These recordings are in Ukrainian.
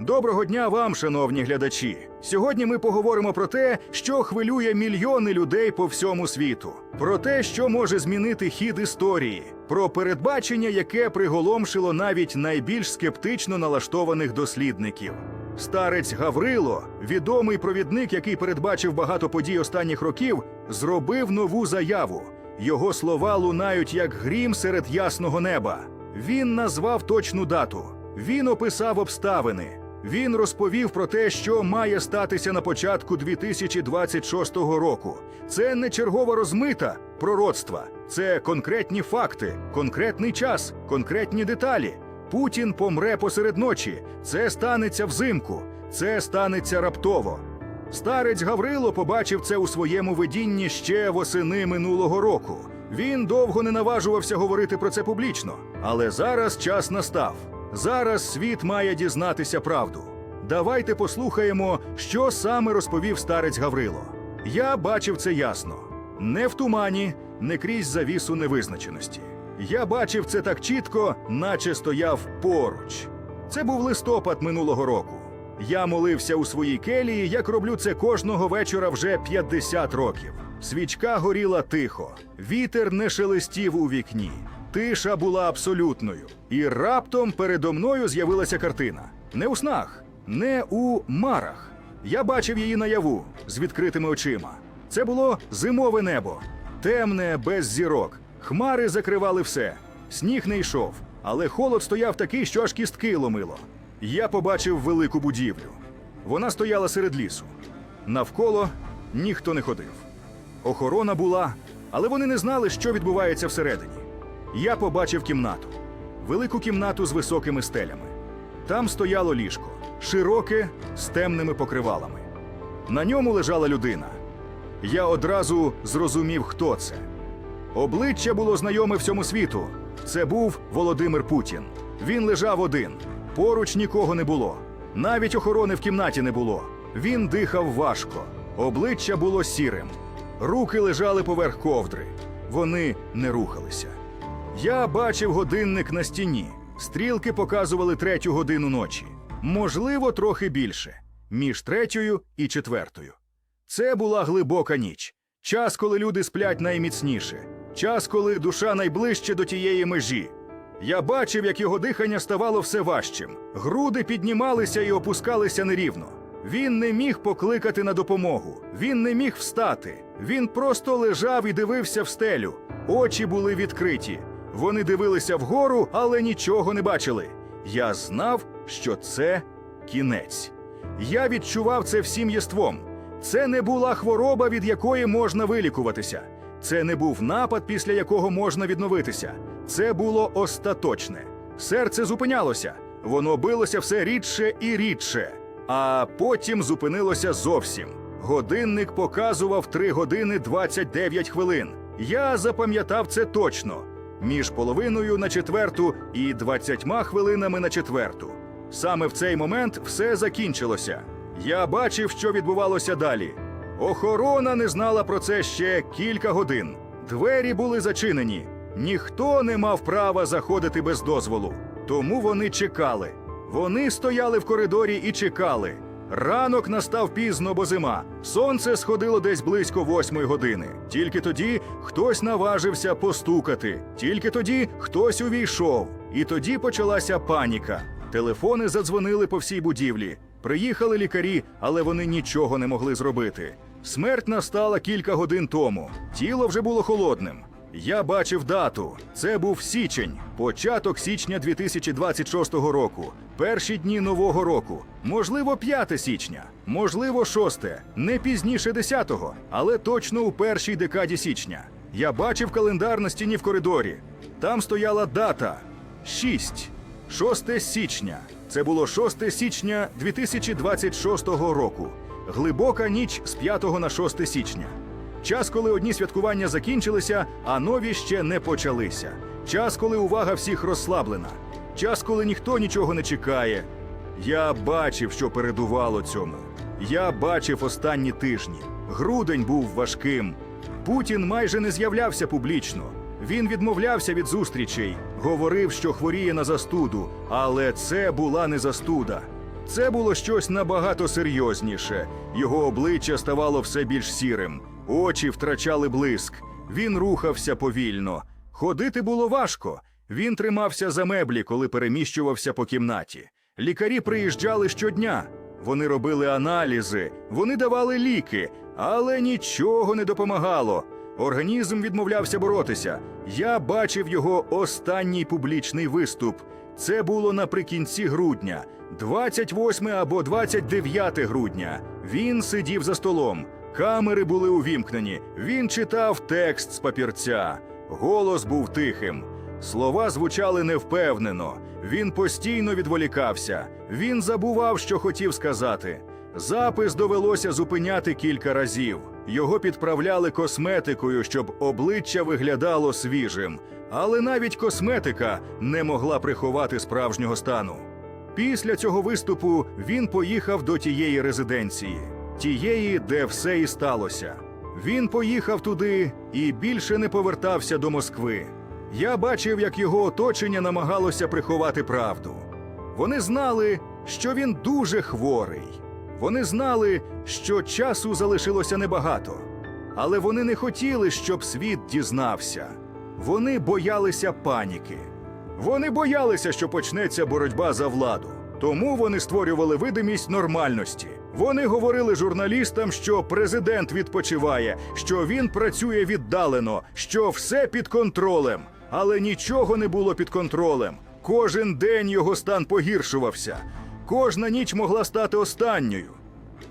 Доброго дня вам, шановні глядачі. Сьогодні ми поговоримо про те, що хвилює мільйони людей по всьому світу, про те, що може змінити хід історії, про передбачення, яке приголомшило навіть найбільш скептично налаштованих дослідників. Старець Гаврило, відомий провідник, який передбачив багато подій останніх років, зробив нову заяву. Його слова лунають як грім серед ясного неба. Він назвав точну дату. Він описав обставини. Він розповів про те, що має статися на початку 2026 року. Це не чергова розмита пророцтва, це конкретні факти, конкретний час, конкретні деталі. Путін помре посеред ночі. Це станеться взимку, це станеться раптово. Старець Гаврило побачив це у своєму видінні ще восени минулого року. Він довго не наважувався говорити про це публічно, але зараз час настав. Зараз світ має дізнатися правду. Давайте послухаємо, що саме розповів старець Гаврило. Я бачив це ясно. Не в тумані, не крізь завісу невизначеності. Я бачив це так чітко, наче стояв поруч. Це був листопад минулого року. Я молився у своїй келії, як роблю це кожного вечора вже 50 років. Свічка горіла тихо, вітер не шелестів у вікні. Тиша була абсолютною. І раптом передо мною з'явилася картина. Не у снах, не у марах. Я бачив її наяву з відкритими очима. Це було зимове небо, темне, без зірок. Хмари закривали все. Сніг не йшов, але холод стояв такий, що аж кістки ломило. Я побачив велику будівлю. Вона стояла серед лісу. Навколо ніхто не ходив. Охорона була, але вони не знали, що відбувається всередині. Я побачив кімнату, велику кімнату з високими стелями. Там стояло ліжко, широке з темними покривалами. На ньому лежала людина. Я одразу зрозумів, хто це. Обличчя було знайоме всьому світу. Це був Володимир Путін. Він лежав один. Поруч нікого не було. Навіть охорони в кімнаті не було. Він дихав важко. Обличчя було сірим. Руки лежали поверх ковдри. Вони не рухалися. Я бачив годинник на стіні. Стрілки показували третю годину ночі. Можливо, трохи більше між третьою і четвертою. Це була глибока ніч. Час, коли люди сплять найміцніше, час, коли душа найближче до тієї межі. Я бачив, як його дихання ставало все важчим. Груди піднімалися і опускалися нерівно. Він не міг покликати на допомогу. Він не міг встати. Він просто лежав і дивився в стелю. Очі були відкриті. Вони дивилися вгору, але нічого не бачили. Я знав, що це кінець. Я відчував це всім єством. Це не була хвороба, від якої можна вилікуватися. Це не був напад, після якого можна відновитися. Це було остаточне. Серце зупинялося, воно билося все рідше і рідше, а потім зупинилося зовсім. Годинник показував 3 години 29 хвилин. Я запам'ятав це точно між половиною на четверту і 20 хвилинами на четверту. Саме в цей момент все закінчилося. Я бачив, що відбувалося далі. Охорона не знала про це ще кілька годин. Двері були зачинені. Ніхто не мав права заходити без дозволу. Тому вони чекали. Вони стояли в коридорі і чекали. Ранок настав пізно, бо зима. Сонце сходило десь близько восьмої години. Тільки тоді хтось наважився постукати. Тільки тоді хтось увійшов. І тоді почалася паніка. Телефони задзвонили по всій будівлі. Приїхали лікарі, але вони нічого не могли зробити. Смерть настала кілька годин тому. Тіло вже було холодним. Я бачив дату. Це був січень, початок січня 2026 року. Перші дні нового року. Можливо, 5 січня, можливо, 6, не пізніше 10-го, але точно у першій декаді січня. Я бачив календар на стіні в коридорі. Там стояла дата 6. 6 січня. Це було 6 січня 2026 року. Глибока ніч з 5 на 6 січня. Час, коли одні святкування закінчилися, а нові ще не почалися. Час, коли увага всіх розслаблена. Час, коли ніхто нічого не чекає. Я бачив, що передувало цьому. Я бачив останні тижні. Грудень був важким. Путін майже не з'являвся публічно. Він відмовлявся від зустрічей, говорив, що хворіє на застуду, але це була не застуда. Це було щось набагато серйозніше. Його обличчя ставало все більш сірим, очі втрачали блиск. Він рухався повільно. Ходити було важко. Він тримався за меблі, коли переміщувався по кімнаті. Лікарі приїжджали щодня. Вони робили аналізи, вони давали ліки, але нічого не допомагало. Організм відмовлявся боротися. Я бачив його останній публічний виступ. Це було наприкінці грудня, 28 або 29 грудня. Він сидів за столом. Камери були увімкнені. Він читав текст з папірця. Голос був тихим. Слова звучали невпевнено. Він постійно відволікався. Він забував, що хотів сказати. Запис довелося зупиняти кілька разів. Його підправляли косметикою, щоб обличчя виглядало свіжим. Але навіть косметика не могла приховати справжнього стану. Після цього виступу він поїхав до тієї резиденції, тієї, де все і сталося. Він поїхав туди і більше не повертався до Москви. Я бачив, як його оточення намагалося приховати правду. Вони знали, що він дуже хворий. Вони знали, що часу залишилося небагато, але вони не хотіли, щоб світ дізнався. Вони боялися паніки. Вони боялися, що почнеться боротьба за владу. Тому вони створювали видимість нормальності. Вони говорили журналістам, що президент відпочиває, що він працює віддалено, що все під контролем. Але нічого не було під контролем. Кожен день його стан погіршувався. Кожна ніч могла стати останньою.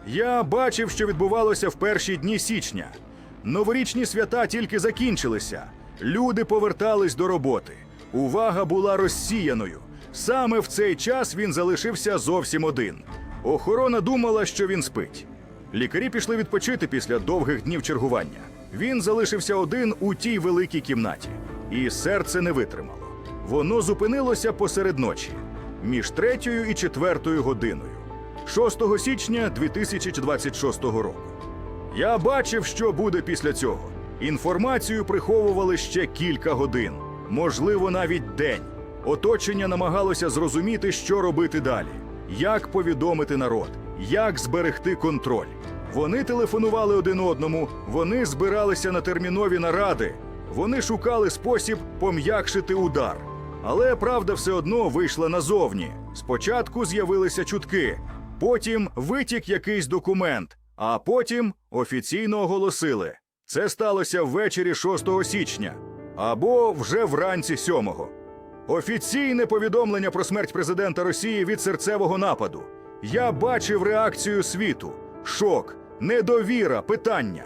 Я бачив, що відбувалося в перші дні січня. Новорічні свята тільки закінчилися. Люди повертались до роботи. Увага була розсіяною. Саме в цей час він залишився зовсім один. Охорона думала, що він спить. Лікарі пішли відпочити після довгих днів чергування. Він залишився один у тій великій кімнаті, і серце не витримало. Воно зупинилося посеред ночі між третьою і четвертою годиною. 6 січня 2026 року. Я бачив, що буде після цього. Інформацію приховували ще кілька годин, можливо, навіть день. Оточення намагалося зрозуміти, що робити далі, як повідомити народ, як зберегти контроль. Вони телефонували один одному, вони збиралися на термінові наради, вони шукали спосіб пом'якшити удар. Але правда все одно вийшла назовні. Спочатку з'явилися чутки, потім витік якийсь документ, а потім офіційно оголосили. Це сталося ввечері 6 січня або вже вранці 7-го. Офіційне повідомлення про смерть президента Росії від серцевого нападу. Я бачив реакцію світу: шок, недовіра, питання.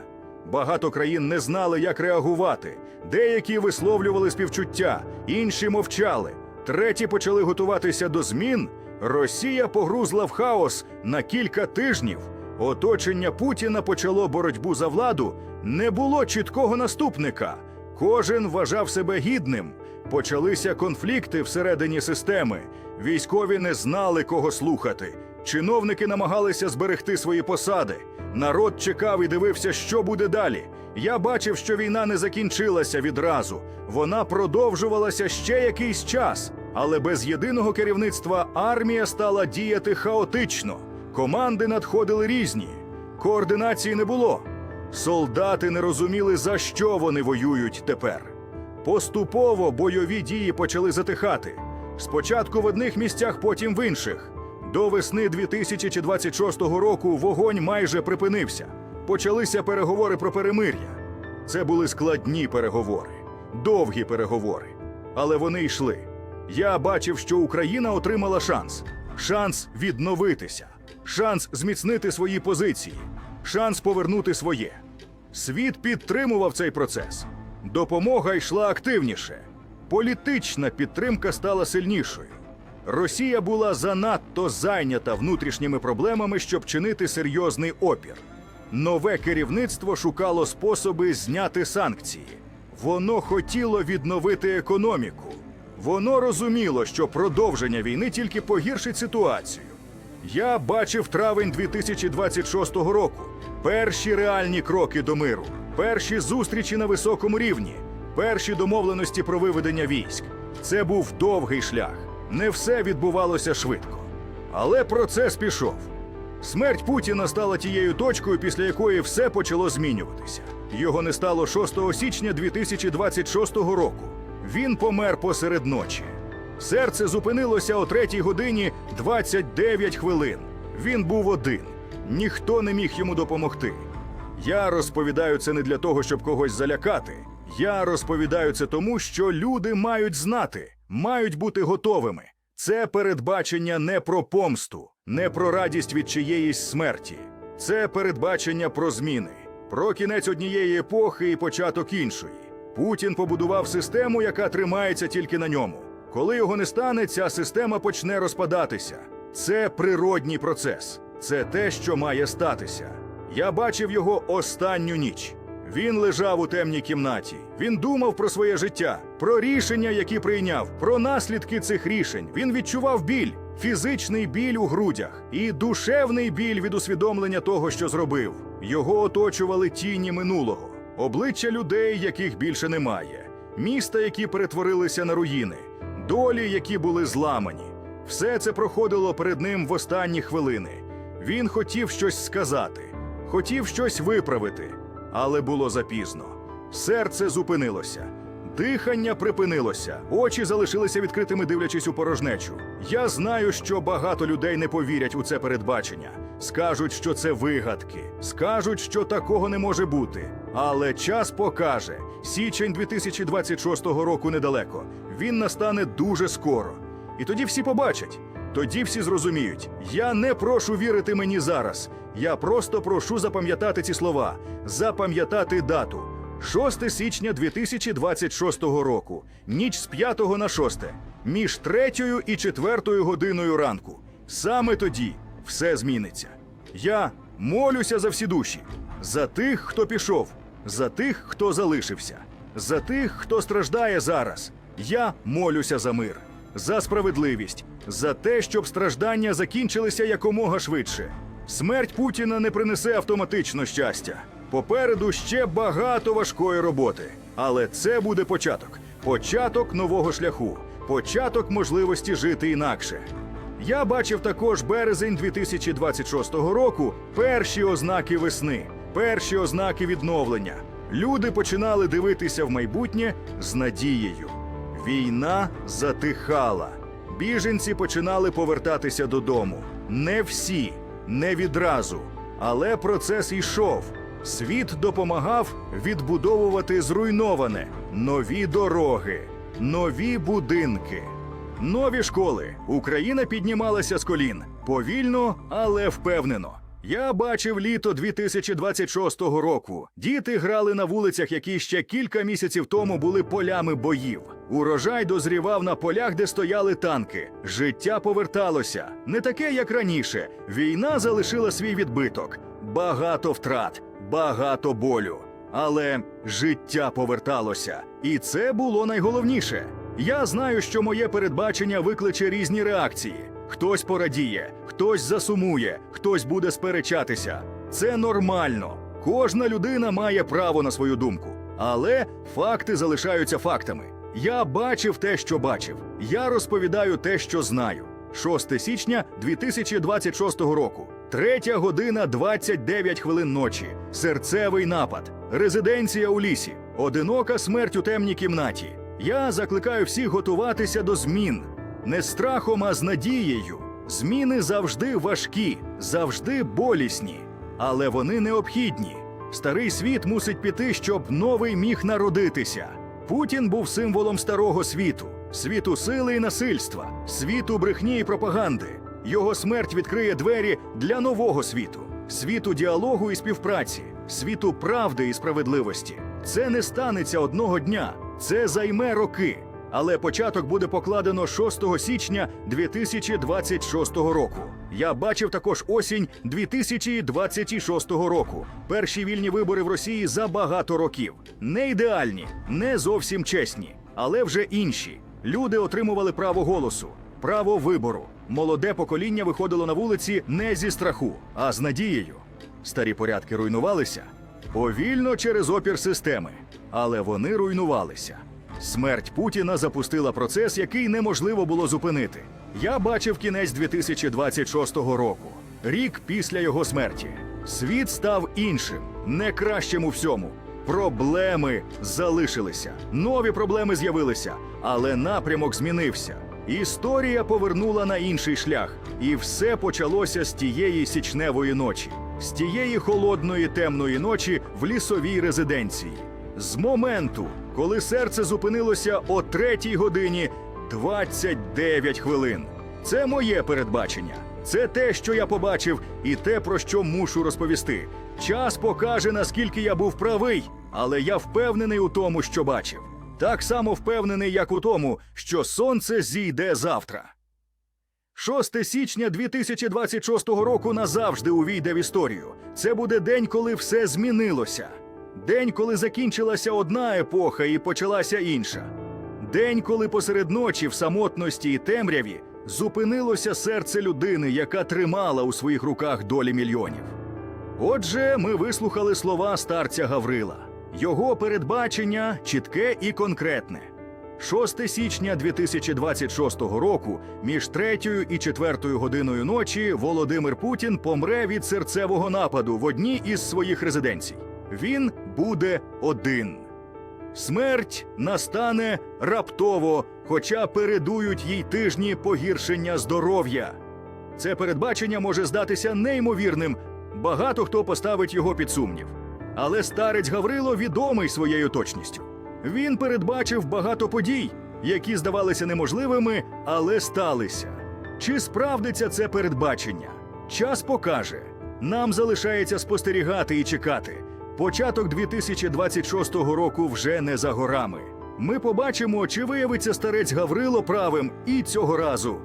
Багато країн не знали, як реагувати. Деякі висловлювали співчуття, інші мовчали. Треті почали готуватися до змін. Росія погрузла в хаос на кілька тижнів. Оточення Путіна почало боротьбу за владу. Не було чіткого наступника. Кожен вважав себе гідним. Почалися конфлікти всередині системи. Військові не знали, кого слухати. Чиновники намагалися зберегти свої посади. Народ чекав і дивився, що буде далі. Я бачив, що війна не закінчилася відразу. Вона продовжувалася ще якийсь час, але без єдиного керівництва армія стала діяти хаотично. Команди надходили різні. Координації не було. Солдати не розуміли, за що вони воюють тепер. Поступово бойові дії почали затихати. Спочатку в одних місцях, потім в інших. До весни 2026 року вогонь майже припинився. Почалися переговори про перемир'я. Це були складні переговори, довгі переговори. Але вони йшли. Я бачив, що Україна отримала шанс: шанс відновитися, шанс зміцнити свої позиції, шанс повернути своє. Світ підтримував цей процес. Допомога йшла активніше. Політична підтримка стала сильнішою. Росія була занадто зайнята внутрішніми проблемами, щоб чинити серйозний опір. Нове керівництво шукало способи зняти санкції. Воно хотіло відновити економіку. Воно розуміло, що продовження війни тільки погіршить ситуацію. Я бачив травень 2026 року. Перші реальні кроки до миру, перші зустрічі на високому рівні, перші домовленості про виведення військ. Це був довгий шлях. Не все відбувалося швидко. Але процес пішов. Смерть Путіна стала тією точкою, після якої все почало змінюватися. Його не стало 6 січня 2026 року. Він помер посеред ночі. Серце зупинилося о 3 годині 29 хвилин. Він був один. Ніхто не міг йому допомогти. Я розповідаю це не для того, щоб когось залякати. Я розповідаю це тому, що люди мають знати, мають бути готовими. Це передбачення не про помсту, не про радість від чиєїсь смерті. Це передбачення про зміни, про кінець однієї епохи і початок іншої. Путін побудував систему, яка тримається тільки на ньому. Коли його не стане, ця система почне розпадатися. Це природній процес, це те, що має статися. Я бачив його останню ніч. Він лежав у темній кімнаті. Він думав про своє життя, про рішення, які прийняв, про наслідки цих рішень. Він відчував біль, фізичний біль у грудях і душевний біль від усвідомлення того, що зробив. Його оточували тіні минулого, обличчя людей, яких більше немає, міста, які перетворилися на руїни, долі, які були зламані. Все це проходило перед ним в останні хвилини. Він хотів щось сказати, хотів щось виправити, але було запізно. Серце зупинилося, дихання припинилося, очі залишилися відкритими, дивлячись у порожнечу. Я знаю, що багато людей не повірять у це передбачення. Скажуть, що це вигадки, скажуть, що такого не може бути. Але час покаже: січень 2026 року недалеко. Він настане дуже скоро. І тоді всі побачать. Тоді всі зрозуміють. Я не прошу вірити мені зараз. Я просто прошу запам'ятати ці слова, запам'ятати дату. 6 січня 2026 року, ніч з 5 на 6, між 3 і 4 годиною ранку. Саме тоді все зміниться. Я молюся за всі душі, за тих, хто пішов, за тих, хто залишився, за тих, хто страждає зараз. Я молюся за мир, за справедливість, за те, щоб страждання закінчилися якомога швидше. Смерть Путіна не принесе автоматично щастя. Попереду ще багато важкої роботи. Але це буде початок. Початок нового шляху, початок можливості жити інакше. Я бачив також березень 2026 року перші ознаки весни, перші ознаки відновлення. Люди починали дивитися в майбутнє з надією. Війна затихала. Біженці починали повертатися додому. Не всі, не відразу. Але процес йшов. Світ допомагав відбудовувати зруйноване, нові дороги, нові будинки. Нові школи. Україна піднімалася з колін повільно, але впевнено. Я бачив літо 2026 року. Діти грали на вулицях, які ще кілька місяців тому були полями боїв. Урожай дозрівав на полях, де стояли танки. Життя поверталося не таке, як раніше. Війна залишила свій відбиток. Багато втрат, багато болю. Але життя поверталося, і це було найголовніше. Я знаю, що моє передбачення викличе різні реакції. Хтось порадіє, хтось засумує, хтось буде сперечатися. Це нормально. Кожна людина має право на свою думку. Але факти залишаються фактами. Я бачив те, що бачив. Я розповідаю те, що знаю. 6 січня 2026 року, 3 година 29 хвилин ночі. Серцевий напад, резиденція у лісі, одинока смерть у темній кімнаті. Я закликаю всіх готуватися до змін не страхом, а з надією. Зміни завжди важкі, завжди болісні, але вони необхідні. Старий світ мусить піти, щоб новий міг народитися. Путін був символом старого світу, світу сили і насильства, світу брехні і пропаганди. Його смерть відкриє двері для нового світу, світу діалогу і співпраці, світу правди і справедливості. Це не станеться одного дня, це займе роки. Але початок буде покладено 6 січня 2026 року. Я бачив також осінь 2026 року. Перші вільні вибори в Росії за багато років. Не ідеальні, не зовсім чесні, але вже інші. Люди отримували право голосу, право вибору. Молоде покоління виходило на вулиці не зі страху, а з надією. Старі порядки руйнувалися повільно через опір системи, але вони руйнувалися. Смерть Путіна запустила процес, який неможливо було зупинити. Я бачив кінець 2026 року, рік після його смерті. Світ став іншим, не кращим у всьому. Проблеми залишилися, нові проблеми з'явилися, але напрямок змінився. Історія повернула на інший шлях, і все почалося з тієї січневої ночі, з тієї холодної темної ночі в лісовій резиденції. З моменту, коли серце зупинилося о третій годині 29 хвилин. Це моє передбачення. Це те, що я побачив, і те, про що мушу розповісти. Час покаже, наскільки я був правий, але я впевнений у тому, що бачив. Так само впевнений, як у тому, що сонце зійде завтра. 6 січня 2026 року назавжди увійде в історію. Це буде день, коли все змінилося. День, коли закінчилася одна епоха і почалася інша. День, коли посеред ночі в самотності і темряві зупинилося серце людини, яка тримала у своїх руках долі мільйонів. Отже, ми вислухали слова старця Гаврила. Його передбачення чітке і конкретне. 6 січня 2026 року, між 3 і 4 годиною ночі, Володимир Путін помре від серцевого нападу в одній із своїх резиденцій. Він буде один. Смерть настане раптово, хоча передують їй тижні погіршення здоров'я. Це передбачення може здатися неймовірним. Багато хто поставить його під сумнів. Але старець Гаврило відомий своєю точністю. Він передбачив багато подій, які здавалися неможливими, але сталися. Чи справдиться це передбачення? Час покаже. Нам залишається спостерігати і чекати. Початок 2026 року вже не за горами. Ми побачимо, чи виявиться старець Гаврило правим і цього разу.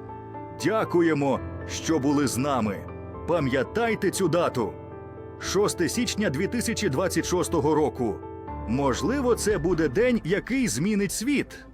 Дякуємо, що були з нами. Пам'ятайте цю дату. 6 січня 2026 року. Можливо, це буде день, який змінить світ.